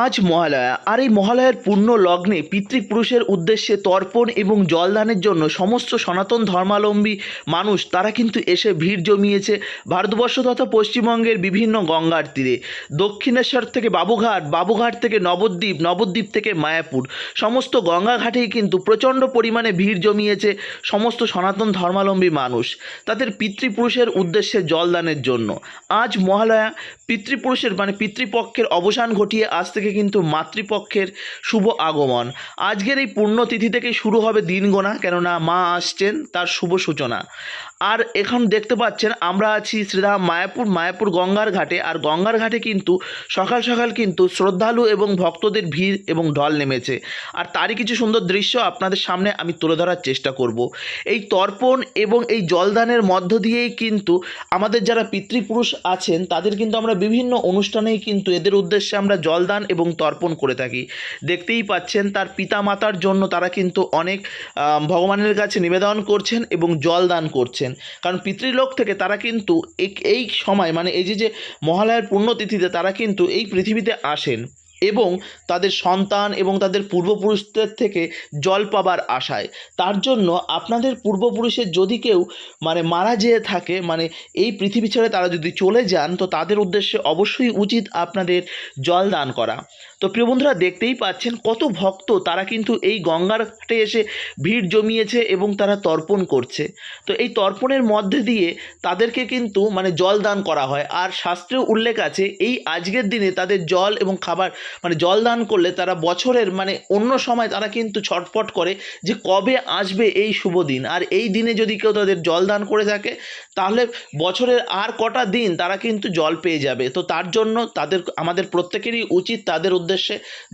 আজ মহালয়া। আর এই মহালয়ার পূর্ণ লগ্নে পিতৃপুরুষের উদ্দেশ্যে তর্পণ এবং জলদানের জন্য সমস্ত সনাতন ধর্মাবলম্বী মানুষ, তারা কিন্তু এসে ভিড় জমিয়েছে ভারতবর্ষ তথা পশ্চিমবঙ্গের বিভিন্ন গঙ্গার তীরে। দক্ষিণেশ্বর থেকে বাবুঘাট বাবুঘাট থেকে নবদ্বীপ নবদ্বীপ থেকে মায়াপুর। সমস্ত গঙ্গা ঘাটেই কিন্তু প্রচণ্ড পরিমাণে ভিড় জমিয়েছে সমস্ত সনাতন ধর্মাবলম্বী মানুষ। তাদের পিতৃপুরুষের উদ্দেশ্যে জলদানের জন্য। আজ মহালয়া পিতৃপুরুষের মানে পিতৃপক্ষের অবসান ঘটিয়ে আজ থেকে কিন্তু মাতৃপক্ষের শুভ আগমন। আজকের এই পুণ্যতিথি থেকে শুরু হবে দিন গোনা কেননা মা আসছেন তার শুভ সূচনা। আর এখন দেখতে পাচ্ছেন আমরা আছি শ্রীধাম মায়াপুর মায়াপুর গঙ্গার ঘাটে। আর গঙ্গার ঘাটে কিন্তু সকাল সকাল কিন্তু শ্রদ্ধালু এবং ভক্তদের ভিড় এবং ঢল নেমেছে। আর তারই কিছু সুন্দর দৃশ্য আপনাদের সামনে আমি তুলে ধরার চেষ্টা করব। এই তর্পণ এবং এই জলদানের মধ্য দিয়েই কিন্তু আমাদের যারা পিতৃপুরুষ আছেন, তাদের কিন্তু আমরা বিভিন্ন অনুষ্ঠানেই কিন্তু এদের উদ্দেশ্যে আমরা জলদান এবং তর্পণ করে থাকি। দেখতেই পাচ্ছেন তার পিতা মাতার জন্য তারা কিন্তু অনেক ভগবানের কাছে নিবেদন করছেন এবং জলদান করছেন। কারণ পিতৃলোক থেকে তারা কিন্তু এই সময় মানে এই যে যে মহালয়ার পুণ্যতিথিতে তারা কিন্তু এই পৃথিবীতে আসেন এবং তাদের সন্তান এবং তাদের পূর্বপুরুষদের থেকে জল পাবার আশায়। তার জন্য আপনাদের পূর্বপুরুষের যদি কেউ মানে মারা যেয়ে থাকে মানে এই পৃথিবী ছেড়ে তারা যদি চলে যান, তো তাদের উদ্দেশ্যে অবশ্যই উচিত আপনাদের জল দান করা। তো প্রিয় বন্ধুরা, দেখতেই পাচ্ছেন কত ভক্ত, তারা কিন্তু এই গঙ্গার ঘাটে এসে ভিড় জমিয়েছে এবং তারা তর্পণ করছে। তো এই তর্পণের মধ্যে দিয়ে তাদেরকে কিন্তু মানে জল দান করা হয়। আর শাস্ত্রেও উল্লেখ আছে, এই আজকের দিনে তাদের জল এবং খাবার মানে জল দান করলে তারা বছরের মানে অন্য সময় তারা কিন্তু ছটফট করে যে কবে আসবে এই শুভ দিন। আর এই দিনে যদি কেউ তাদের জল দান করে থাকে, তাহলে বছরের আর কটা দিন তারা কিন্তু জল পেয়ে যাবে। তো তার জন্য তাদের, আমাদের প্রত্যেকেরই উচিত তাদের উদ্দেশ্যে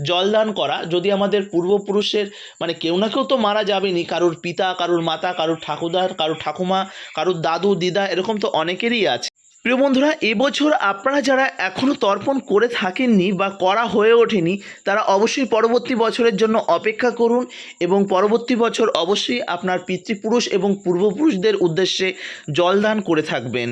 জলদান করা। যদি আমাদের পূর্বপুরুষের মানে কেউ না কেউ তো মারা যাবেনি কারোর পিতা, কারোর মাতা, কারোর ঠাকুরদার, কারোর ঠাকুমা, কারোর দাদু, দিদা, এরকম তো অনেকেরই আছে। প্রিয় বন্ধুরা, এবছর আপনারা যারা এখনও তর্পণ করে থাকেননি বা করা হয়ে ওঠেনি, তারা অবশ্যই পরবর্তী বছরের জন্য অপেক্ষা করুন এবং পরবর্তী বছর অবশ্যই আপনার পিতৃপুরুষ এবং পূর্বপুরুষদের উদ্দেশ্যে জলদান করে থাকবেন।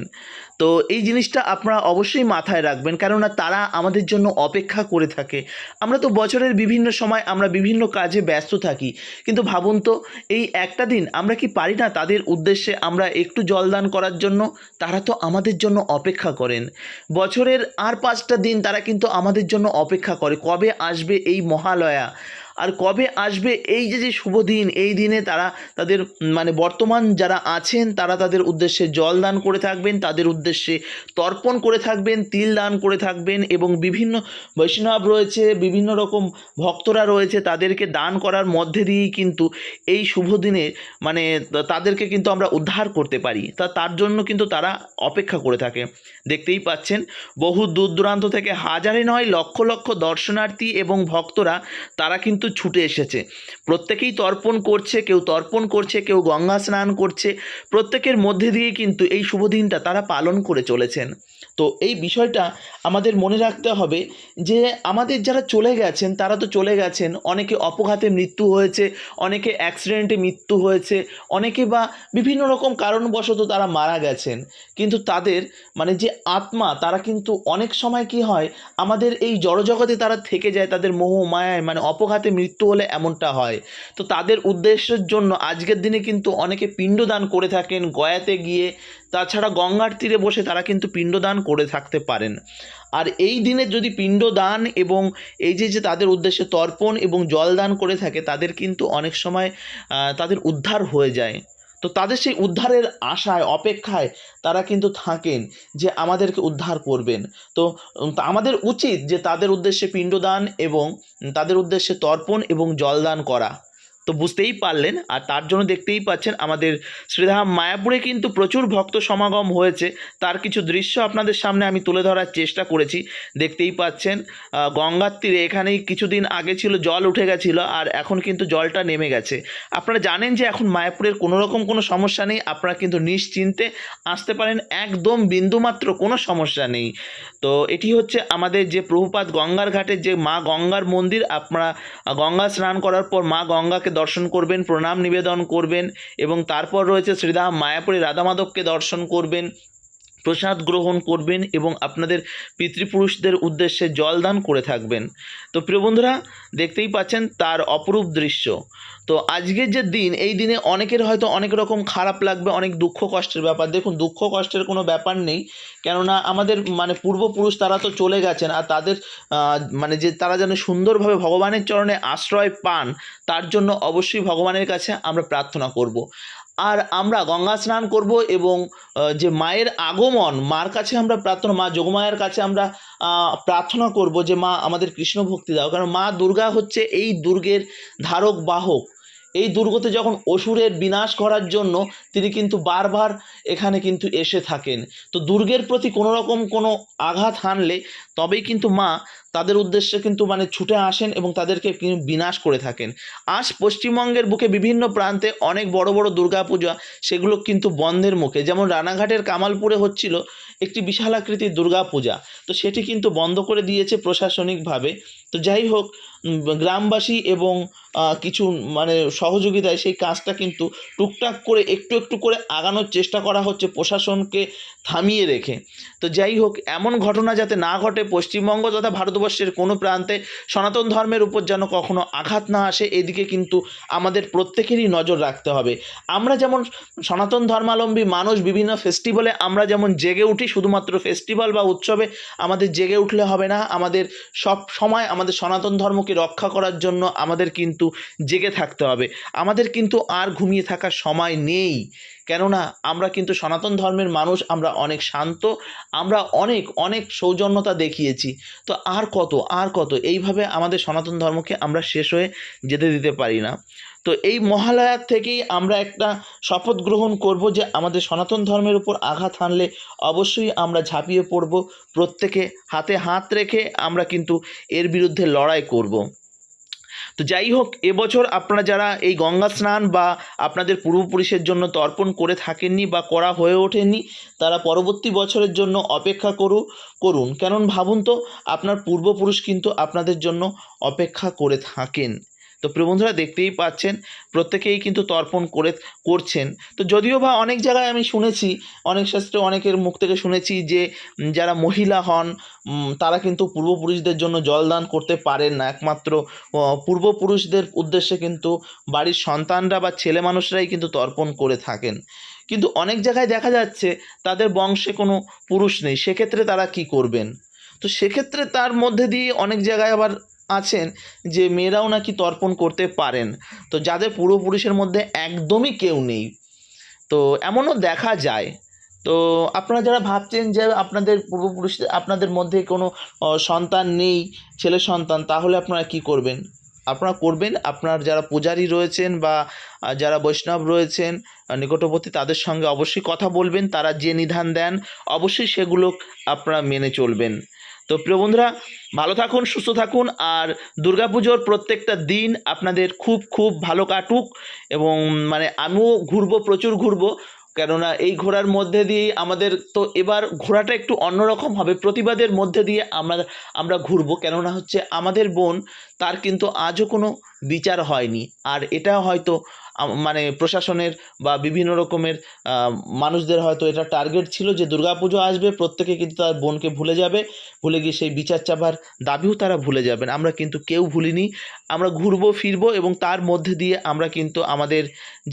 তো এই জিনিসটা আপনারা অবশ্যই মাথায় রাখবেন, কেননা তারা আমাদের জন্য অপেক্ষা করে থাকে। আমরা তো বছরের বিভিন্ন সময় আমরা বিভিন্ন কাজে ব্যস্ত থাকি। কিন্তু ভাবুন তো, এই একটা দিন আমরা কি পারি না তাদের উদ্দেশ্যে আমরা একটু জলদান করার জন্য? তারা তো আমাদের জন্য অপেক্ষা করেন। বছরের আর পাঁচটা দিন তারা কিন্তু আমাদের জন্য অপেক্ষা করে। কবে আসবে এই মহালয়া? আর কবে আসবে এই যে যে শুভ দিন, এই দিনে তারা তাদের মানে বর্তমান যারা আছেন, তারা তাদের উদ্দেশ্যে জল দান করে থাকবেন, তাদের উদ্দেশ্যে তর্পণ করে থাকবেন, তিল দান করে থাকবেন এবং বিভিন্ন বৈষ্ণব রয়েছে, বিভিন্ন রকম ভক্তরা রয়েছে, তাদেরকে দান করার মধ্যে দিয়েই কিন্তু এই শুভ দিনে মানে তাদেরকে কিন্তু আমরা উদ্ধার করতে পারি। তা তার জন্য কিন্তু তারা অপেক্ষা করে থাকে। দেখতেই পাচ্ছেন, বহু দূর দূরান্ত থেকে হাজারে নয়, লক্ষ লক্ষ দর্শনার্থী এবং ভক্তরা, তারা কিন্তু ছুটে এসেছে। প্রত্যেকেই তর্পণ করছে, কেউ তর্পণ করছে, কেউ গঙ্গা স্নান করছে। প্রত্যেকের মধ্যে দিয়ে কিন্তু এই শুভ দিনটা তারা পালন করে চলেছেন। তো এই বিষয়টা আমাদের মনে রাখতে হবে যে আমাদের যারা চলে গেছেন, তারা তো চলে গেছেন। অনেকে অপঘাতে মৃত্যু হয়েছে, অনেকে অ্যাক্সিডেন্টে মৃত্যু হয়েছে, অনেকে বা বিভিন্ন রকম কারণবশত তারা মারা গেছেন। কিন্তু তাদের মানে যে আত্মা, তারা কিন্তু অনেক সময় কি হয়, আমাদের এই জড়জগতে তারা থেকে যায়, তাদের মোহ, মায়ায় মানে অপঘাতে মৃত্যু হলে এমনটা হয়। তো তাদের উদ্দেশ্যের জন্য আজকের দিনে কিন্তু অনেকে পিণ্ডদান করে থাকেন, গয়াতে গিয়ে। তাছাড়া গঙ্গার তীরে বসে তারা কিন্তু পিণ্ডদান করে থাকতে পারেন। আর এই দিনে যদি পিণ্ডদান এবং এই যে যে তাদের উদ্দেশ্যে তর্পণ এবং জলদান করে থাকে, তাদের কিন্তু অনেক সময় তাদের উদ্ধার হয়ে যায়। তো তাদের সেই উদ্ধারের আশায়, অপেক্ষায় তারা কিন্তু থাকেন যে আমাদেরকে উদ্ধার করবেন। তো আমাদের উচিত যে তাদের উদ্দেশ্যে পিণ্ডদান এবং তাদের উদ্দেশ্যে তর্পণ এবং জলদান করা। তো বুঝতেই পারলেন আর তার জন্য দেখতেই পাচ্ছেন আমাদের শ্রীধাম মায়াপুরে কিন্তু প্রচুর ভক্ত সমাগম হয়েছে। তার কিছু দৃশ্য আপনাদের সামনে আমি তুলে ধরার চেষ্টা করেছি। দেখতেই পাচ্ছেন গঙ্গার তীরে এখানেই কিছুদিন আগে ছিল, জল উঠে গেছিল আর এখন কিন্তু জলটা নেমে গেছে। আপনারা জানেন যে এখন মায়াপুরের কোনো রকম কোনো সমস্যা নেই, আপনারা কিন্তু নিশ্চিন্তে আসতে পারেন, একদম বিন্দুমাত্র কোনো সমস্যা নেই। তো এটি হচ্ছে আমাদের যে প্রভুপাত গঙ্গার ঘাটের যে মা গঙ্গার মন্দির, আপনারা গঙ্গা স্নান করার পর মা গঙ্গাকে দর্শন করবেন প্রণাম নিবেদন করবেন এবং তারপর রয়েছে শ্রীধাম মায়াপুরে রাধা মাধবকে দর্শন করবেন। প্রসাদ গ্রহণ করবেন এবং আপনাদের পিতৃপুরুষদের উদ্দেশ্যে জলদান করে থাকবেন। তো প্রিয় বন্ধুরা, দেখতেই পাচ্ছেন তার অপরূপ দৃশ্য। তো আজকের যে দিন, এই দিনে অনেকের হয়তো অনেক রকম খারাপ লাগবে, অনেক দুঃখ কষ্টের ব্যাপার। দেখুন, দুঃখ কষ্টের কোনো ব্যাপার নেই। কেননা আমাদের মানে পূর্বপুরুষ তারা তো চলে গেছেন আর তাদের মানে যে তারা যেন সুন্দরভাবে ভগবানের চরণে আশ্রয় পান, তার জন্য অবশ্যই ভগবানের কাছে আমরা প্রার্থনা করব। আর আমরা গঙ্গা স্নান করব এবং যে মায়ের আগমন, মার কাছে আমরা প্রার্থনা, মা যোগমায়ের কাছে আমরা প্রার্থনা করব যে মা আমাদের কৃষ্ণ ভক্তি দাও। কারণ মা দুর্গা হচ্ছে এই দুর্গের ধারক, বাহক। এই দুর্গতে যখন অসুরের বিনাশ করার জন্য তিনি কিন্তু বারবার এখানে কিন্তু এসে থাকেন। তো দুর্গের প্রতি কোনো রকম কোনো আঘাত হানলে তবেই কিন্তু মা তাদের উদ্দেশ্যে কিন্তু মানে ছুটে আসেন এবং তাদেরকে বিনাশ করে থাকেন। আজ পশ্চিমবঙ্গের বুকে বিভিন্ন প্রান্তে অনেক বড় বড় দুর্গাপূজা সেগুলো কিন্তু বন্ধের মুখে। যেমন রানাঘাটের কামালপুরে হচ্ছিল একটি বিশাল আকৃতির দুর্গাপূজা। তো সেটি কিন্তু বন্ধ করে দিয়েছে প্রশাসনিকভাবে। তো যাই হোক গ্রামবাসী এবং কিছু মানে সহযোগিতায় সেই কাজটা কিন্তু টুকটাক করে একটু একটু করে আগানোর চেষ্টা করা হচ্ছে প্রশাসনকে থামিয়ে রেখে। তো যাই হোক, এমন ঘটনা যাতে না ঘটে পশ্চিমবঙ্গ তথা ভারতবর্ষের কোনো প্রান্তে সনাতন ধর্মের উপর যেন কখনো আঘাত না আসে, এদিকে কিন্তু আমাদের প্রত্যেকেরই নজর রাখতে হবে। আমরা যেমন সনাতন ধর্মাবলম্বী মানুষ বিভিন্ন ফেস্টিভ্যালে আমরা যেমন জেগে উঠি, শুধুমাত্র ফেস্টিভ্যাল বা উৎসবে আমাদের জেগে উঠলে হবে না, আমাদের সব সময় আমাদের সনাতন ধর্মকে রক্ষা করার জন্য আমাদের কিন্তু জেগে থাকতে হবে। আমাদের কিন্তু আর ঘুমিয়ে থাকার সময় নেই। কেননা আমরা কিন্তু সনাতন ধর্মের মানুষ, আমরা অনেক শান্ত, আমরা অনেক অনেক সৌজন্যতা দেখিয়েছি। তো আর কত আর কত, এইভাবে আমাদের সনাতন ধর্মকে আমরা শেষ হয়ে যেতে দিতে পারি না। তো এই মহালয়ার থেকেই আমরা একটা শপথ গ্রহণ করব যে আমাদের সনাতন ধর্মের উপর আঘাত হানলে অবশ্যই আমরা ঝাঁপিয়ে পড়ব, প্রত্যেকে হাতে হাত রেখে আমরা কিন্তু এর বিরুদ্ধে লড়াই করব। তো যাই হোক, এবছর আপনারা যারা এই গঙ্গা স্নান বা আপনাদের পূর্বপুরুষের জন্য তর্পণ করে থাকেননি বা করা হয়ে ওঠেনি তারা পরবর্তী বছরের জন্য অপেক্ষা করু, করুন। কারণ ভাবুন তো, আপনার পূর্বপুরুষ কিন্তু আপনাদের জন্য অপেক্ষা করে থাকেন। তো প্রিয় বন্ধুরা দেখতেই পাচ্ছেন, প্রত্যেকেই কিন্তু তর্পণ করে, করছেন। তো যদিও বা অনেক জায়গায় আমি শুনেছি, অনেক শাস্ত্রে অনেকের মুখ থেকে শুনেছি যে যারা মহিলা হন তারা কিন্তু পূর্বপুরুষদের জন্য জলদান করতে পারেন না। একমাত্র পূর্বপুরুষদের উদ্দেশ্যে কিন্তু বাড়ির সন্তানরা বা ছেলে মানুষরাই কিন্তু তর্পণ করে থাকেন। কিন্তু অনেক জায়গায় দেখা যাচ্ছে, তাদের বংশে কোনো পুরুষ নেই। সেক্ষেত্রে তারা কি করবেন? তো সেক্ষেত্রে তার মধ্যে দিয়ে অনেক জায়গায় আবার আছেন যে মেয়েরাও নাকি তর্পণ করতে পারেন। তো যাদের পূর্বপুরুষের মধ্যে একদমই কেউ নেই। তো এমনও দেখা যায়। তো আপনারা যারা ভাবছেন যে আপনাদের পূর্বপুরুষ আপনাদের মধ্যে কোনো সন্তান নেই, ছেলে সন্তান, তাহলে আপনারা কি করবেন? আপনারা করবেন, আপনার যারা পূজারী রয়েছেন বা যারা বৈষ্ণব রয়েছেন নিকটবর্তী, তাদের সঙ্গে অবশ্যই কথা বলবেন, তারা যে নিধান দেন, অবশ্যই সেগুলো আপনারা মেনে চলবেন। তো প্রিয় বন্ধুরা, ভালো থাকুন, সুস্থ থাকুন, আর দুর্গাপুজোর প্রত্যেকটা দিন আপনাদের খুব খুব ভালো কাটুক এবং মানে আমিও ঘুরবো, প্রচুর ঘুরবো। কেননা এই ঘোরার মধ্যে দিয়ে আমাদের তো এবার ঘোরাটা একটু অন্যরকম হবে। প্রতিবাদের মধ্যে দিয়ে আমরা আমরা ঘুরবো। কেননা হচ্ছে আমাদের বোন তার কিন্তু আজও কোনো বিচার হয়নি। আর এটা হয়তো মানে প্রশাসনের বা বিভিন্ন রকমের মানুষদের হয়তো এটা টার্গেট ছিল যে দুর্গাপুজো আসবে, প্রত্যেকে কিন্তু তার বোনকে ভুলে যাবে, ভুলে গিয়ে সেই বিচার চাপার দাবিও তারা ভুলে যাবেন। আমরা কিন্তু কেউ ভুলিনি, আমরা ঘুরবো, ফিরবো এবং তার মধ্যে দিয়ে আমরা কিন্তু আমাদের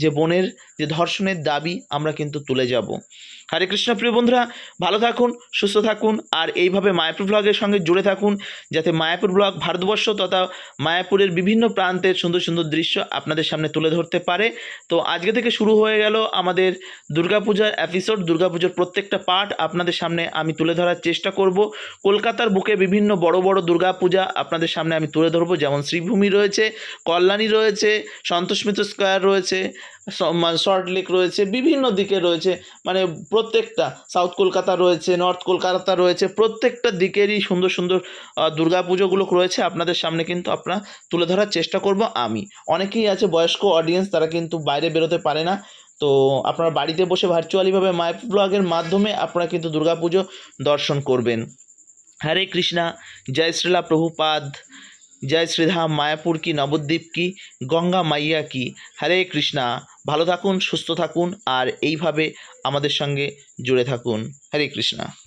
যে বোনের যে ধর্ষণের দাবি আমরা কিন্তু তুলে যাব। হরে কৃষ্ণ, প্রিয় বন্ধুরা, ভালো থাকুন, সুস্থ থাকুন, আর এইভাবে মায়াপুর ব্লগের সঙ্গে জুড়ে থাকুন, যাতে মায়াপুর ব্লগ ভারতবর্ষ তথা মায়াপুরের বিভিন্ন প্রান্তের সুন্দর সুন্দর দৃশ্য আপনাদের সামনে তুলে ধরতে পারে। তো আজকে থেকে শুরু হয়ে গেল আমাদের দুর্গাপূজার এপিসোড দুর্গাপুজোর প্রত্যেকটা পার্ট আপনাদের সামনে আমি তুলে ধরার চেষ্টা করব। কলকাতার বুকে বিভিন্ন বড় বড় দুর্গাপূজা আপনাদের সামনে আমি তুলে ধরবো, যেমন শ্রীভূমি রয়েছে, কল্যাণী রয়েছে সন্তোষমিত্র স্কোয়ার রয়েছে শর্ট লেক রয়েছে, বিভিন্ন দিকে রয়েছে মানে প্রত্যেকটা, সাউথ কলকাতা রয়েছে, নর্থ কলকাতা রয়েছে, প্রত্যেকটা দিকেরই সুন্দর সুন্দর দুর্গাপুজোগুলো রয়েছে আপনাদের সামনে কিন্তু আপনারা তুলে ধরার চেষ্টা করব আমি। অনেকেই আছে বয়স্ক অডিয়েন্স তারা কিন্তু বাইরে বেরোতে পারে না। তো আপনারা বাড়িতে বসে ভার্চুয়ালিভাবে মাইপ ব্লগের মাধ্যমে আপনারা কিন্তু দুর্গাপুজো দর্শন করবেন। হরে কৃষ্ণা, জয় শ্রীলা প্রভুপাদ। জয় শ্রীধাম মায়াপুর কি, নবদ্বীপ কি, গঙ্গা মাইয়া কি? হরে কৃষ্ণা, ভালো থাকুন, সুস্থ থাকুন, আর এইভাবে আমাদের সঙ্গে জুড়ে থাকুন। হরে কৃষ্ণা।